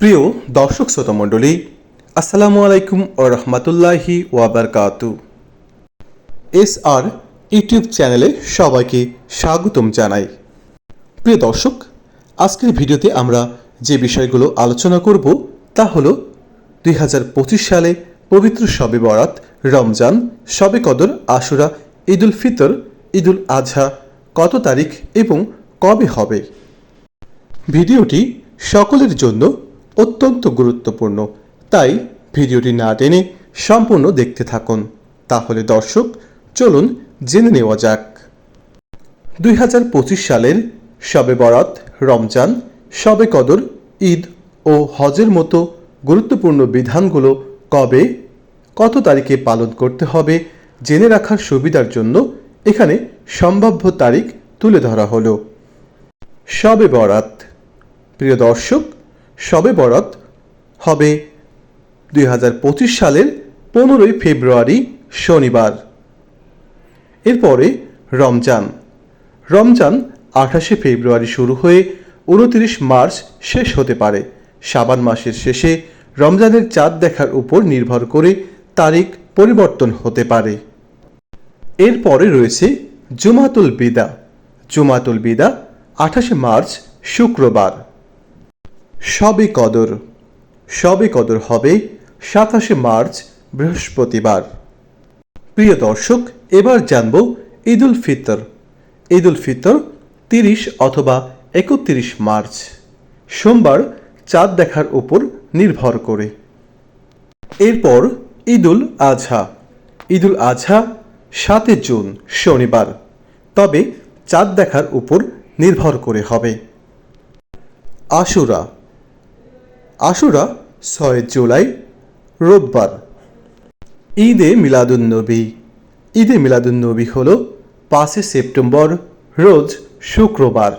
প্রিয় দর্শক শ্রোতা মণ্ডলী, আসসালামু আলাইকুম ও রহমতুল্লাহি ওয়াবারকাতু এস আর ইউটিউব চ্যানেলে সবাইকে স্বাগতম জানাই। প্রিয় দর্শক, আজকের ভিডিওতে আমরা যে বিষয়গুলো আলোচনা করব তা হলো দুই সালে পবিত্র শবে বরাত, রমজান, শবে কদর, আশুরা, ঈদুল ফিতর, ঈদুল আজহা কত তারিখ এবং কবে হবে? ভিডিওটি সকলের জন্য অত্যন্ত গুরুত্বপূর্ণ। তাই ভিডিওটি না টেনে সম্পূর্ণ দেখতে থাকুন। তাহলে দর্শক, চলুন জেনে নেওয়া যাক। দুই হাজার পঁচিশ সালের শবে বরাত, রমজান, শবে কদর, ঈদ ও হজের মতো গুরুত্বপূর্ণ বিধানগুলো কবে, কত তারিখে পালন করতে হবে জেনে রাখার সুবিধার জন্য এখানে সম্ভাব্য তারিখ তুলে ধরা হলো। শবে বরাত। প্রিয় দর্শক শবে বরাত হবে দুই হাজার পঁচিশ সালের পনেরোই ফেব্রুয়ারি শনিবার। এরপরে রমজান। রমজান আঠাশে ফেব্রুয়ারি শুরু হয়ে উনত্রিশ মার্চ শেষ হতে পারে। সাবান মাসের শেষে রমজানের চাঁদ দেখার উপর নির্ভর করে তারিখ পরিবর্তন হতে পারে। এরপরে রয়েছে জুমাতুল বিদা। জুমাতুল বিদা আঠাশে মার্চ শুক্রবার। শবে কদর। সবে কদর হবে সাতাশে মার্চ, বৃহস্পতিবার। প্রিয় দর্শক, এবার জানব ঈদুল ফিতর। ঈদুল ফিতর তিরিশ অথবা একত্রিশ মার্চ। সোমবার চাঁদ দেখার উপর নির্ভর করে। এরপর ঈদুল আজহা ঈদুল আজহা সাতে জুন, শনিবার। তবে চাঁদ দেখার উপর নির্ভর করে হবে। আশুরা। আশুরা, ছয় জুলাই, রোববার। ঈদে মিলাদুন্নবী। ঈদে মিলাদুন্নবী হল পাঁচই সেপ্টেম্বর, রোজ শুক্রবার।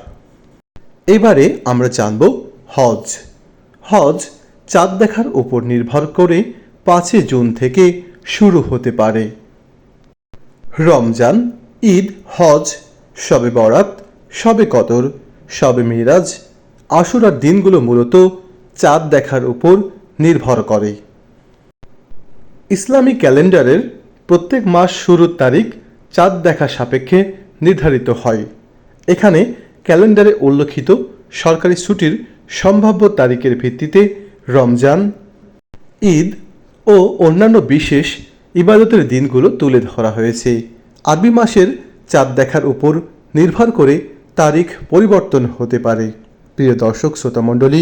এবারে আমরা জানব হজ। হজ চাঁদ দেখার উপর নির্ভর করে পাঁচই জুন থেকে শুরু হতে পারে। রমজান, ঈদ, হজ শবে বরাত শবে কদর শবে মিরাজ, আশুরার দিনগুলো মূলত চাঁদ দেখার উপর নির্ভর করে। ইসলামী ক্যালেন্ডারের প্রত্যেক মাস শুরুর তারিখ চাঁদ দেখা সাপেক্ষে নির্ধারিত হয়। এখানে ক্যালেন্ডারে উল্লেখিত সরকারি ছুটির সম্ভাব্য তারিখের ভিত্তিতে রমজান, ঈদ ও অন্যান্য বিশেষ ইবাদতের দিনগুলো তুলে ধরা হয়েছে। আরবি মাসের চাঁদ দেখার উপর নির্ভর করে তারিখ পরিবর্তন হতে পারে। প্রিয় দর্শক, শ্রোতামণ্ডলী